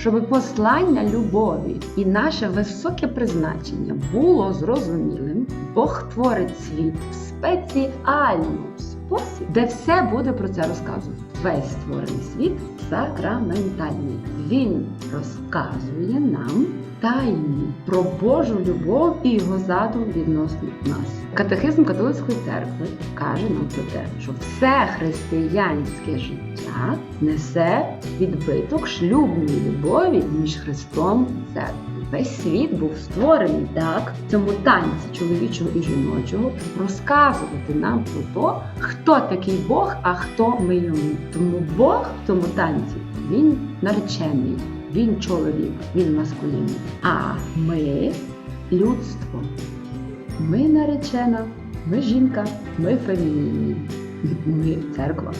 Щоб послання любові і наше високе призначення було зрозумілим, Бог творить світ в спеціальному спосіб, де все буде про це розказувати. Весь створений світ сакраментальний. Він розказує нам тайну про Божу любов і його задум відносно нас. Катехизм католицької церкви каже нам про те, що все християнське життя несе відбиток шлюбної любові між Христом і церквою. Весь світ був створений так в цьому танці чоловічого і жіночого розказувати нам про те, хто такий Бог, а хто ми йому. Тому Бог в цьому танці він наречений, він чоловік, він маскулінний. А ми людство. Ми наречена, ми жінка, ми фемінні, ми церква.